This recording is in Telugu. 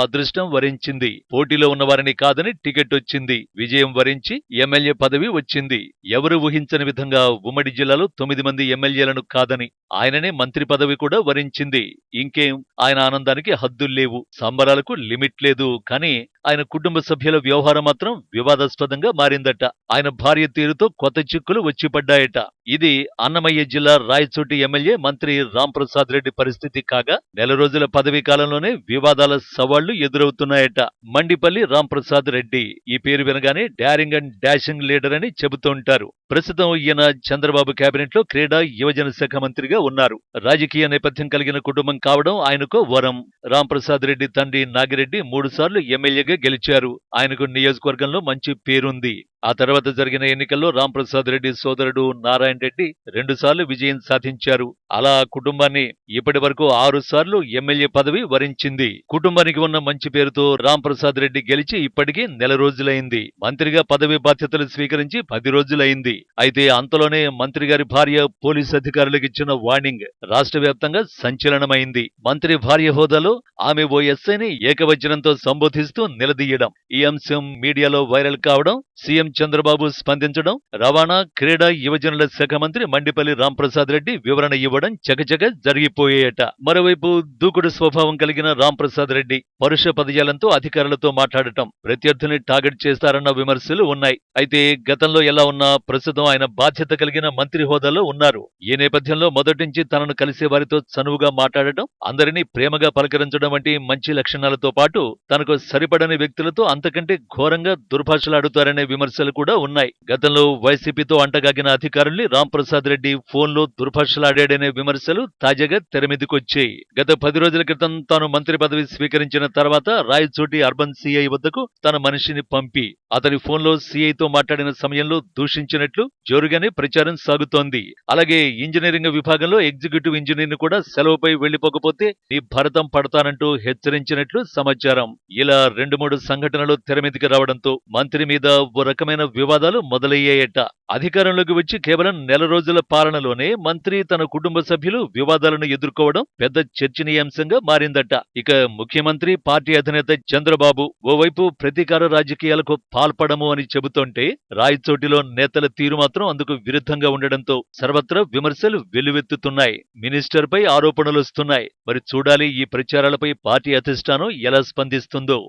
అదృష్టం వరించింది. పోటీలో ఉన్నవారిని కాదని టికెట్ వచ్చింది. విజయం వరించి ఎమ్మెల్యే పదవి వచ్చింది. ఎవరు ఊహించని విధంగా ఉమ్మడి జిల్లాలో తొమ్మిది మంది ఎమ్మెల్యేలను కాదని ఆయననే మంత్రి పదవి కూడా వరించింది. ఇంకేం? ఆయన ఆనందానికి హద్దుల్లేవు సంబరాలకు లిమిట్ లేదు. కానీ ఆయన కుటుంబ సభ్యుల వ్యవహారం మాత్రం వివాదాస్పదంగా మారిందట. ఆయన భార్య తీరుతో కొత్త చిక్కులు వచ్చిపడ్డాయట. ఇది అన్నమయ్య జిల్లా రాయచోటి ఎమ్మెల్యే మంత్రి రాంప్రసాద్ రెడ్డి పరిస్థితి కాగా నెల రోజుల పదవీ కాలంలోనే వివాదాల సవాళ్ళు ఎదురవుతున్నాయట. మండిపల్లి రాంప్రసాద్ రెడ్డి ఈ పేరు వినగానే డారింగ్ అండ్ డాషింగ్ లీడర్ అని చెబుతుంటారు ప్రస్తుతం ఈయన చంద్రబాబు కేబినెట్లో క్రీడా యువజన శాఖ మంత్రిగా ఉన్నారు. రాజకీయ నేపథ్యం కలిగిన కుటుంబం కావడం ఆయనకు వరం. రాంప్రసాద్ రెడ్డి తండ్రి నాగిరెడ్డి మూడు సార్లు ఎమ్మెల్యేగా గెలిచారు. ఆయనకు నియోజకవర్గంలో మంచి పేరుంది. ఆ తర్వాత జరిగిన ఎన్నికల్లో రాంప్రసాద్ రెడ్డి సోదరుడు నారాయణ రెడ్డి రెండుసార్లు విజయం సాధించారు. అలా కుటుంబాన్ని ఇప్పటి వరకు ఆరు సార్లు ఎమ్మెల్యే పదవి వరించింది. కుటుంబానికి ఉన్న మంచి పేరుతో రాంప్రసాద్ రెడ్డి గెలిచి ఇప్పటికీ నెల రోజులైంది. మంత్రిగా పదవి బాధ్యతలు స్వీకరించి పది రోజులైంది. అయితే అంతలోనే మంత్రి గారి భార్య పోలీస్ అధికారులకు ఇచ్చిన వార్నింగ్ రాష్ట్ర వ్యాప్తంగా సంచలనమైంది. మంత్రి భార్య హోదాలో ఆమె ఓ ఎస్ఐని ఏకవచనంతో సంబోధిస్తూ నిలదీయడం ఈ అంశం మీడియాలో వైరల్ కావడం సీఎం చంద్రబాబు స్పందించడం రవాణా క్రీడా యువజనుల శాఖ మంత్రి మండిపల్లి రాంప్రసాద్ రెడ్డి వివరణ ఇవ్వడం చకచక జరిగిపోయేయట మరోవైపు దూకుడు స్వభావం కలిగిన రాంప్రసాద్ రెడ్డి పరుష పదజాలంతో అధికారులతో మాట్లాడటం ప్రత్యర్థిని టార్గెట్ చేస్తారన్న విమర్శలు ఉన్నాయి. అయితే గతంలో ఎలా ఉన్నా ప్రస్తుతం ఆయన బాధ్యత కలిగిన మంత్రి హోదాలో ఉన్నారు. ఈ నేపథ్యంలో మొదటి నుంచి తనను కలిసే వారితో చనువుగా మాట్లాడటం అందరినీ ప్రేమగా పలకరించడం వంటి మంచి లక్షణాలతో పాటు తనకు సరిపడని వ్యక్తులతో అంతకంటే ఘోరంగా దుర్భాషలాడుతారనే విమర్శలు కూడా ఉన్నాయి. గతంలో వైసీపీతో అంటగాగిన అధికారుల్ని రాంప్రసాద్ రెడ్డి ఫోన్లో దుర్భాషలాడాడనే విమర్శలు తాజాగా తెరమీదకొచ్చాయి గత పది రోజుల క్రితం తాను మంత్రి పదవి స్వీకరించిన తర్వాత రాయచోటి అర్బన్ సిఐ వద్దకు తన మనిషిని పంపి అతని ఫోన్లో సీఐతో మాట్లాడిన సమయంలో దూషించినట్లు జోరుగానే ప్రచారం సాగుతోంది. అలాగే ఇంజనీరింగ్ విభాగంలో ఎగ్జిక్యూటివ్ ఇంజనీర్ కూడా సెలవుపై వెళ్ళిపోకపోతే నీ భరతం పడతానంటూ హెచ్చరించినట్లు సమాచారం. ఇలా రెండు మూడు సంఘటనలు తెరమీదికి రావడంతో మంత్రి మీద ఓ రకమైన వివాదాలు మొదలయ్యాయట. అధికారంలోకి వచ్చి కేవలం నెల రోజుల పాలనలోనే మంత్రి తన కుటుంబ సభ్యులు వివాదాలను ఎదుర్కోవడం పెద్ద చర్చనీయాంశంగా మారిందట. ఇక ముఖ్యమంత్రి పార్టీ అధినేత చంద్రబాబు ఓవైపు ప్రతీకార రాజకీయాలకు పాల్పడము అని చెబుతుంటే రాయచోటిలో నేతల తీరు మాత్రం అందుకు విరుద్ధంగా ఉండడంతో సర్వత్రా విమర్శలు వెల్లువెత్తుతున్నాయి. మినిస్టర్పై ఆరోపణలు వస్తున్నాయి. మరి చూడాలి ఈ ప్రచారాలపై పార్టీ అధిష్టానం ఎలా స్పందిస్తుందో.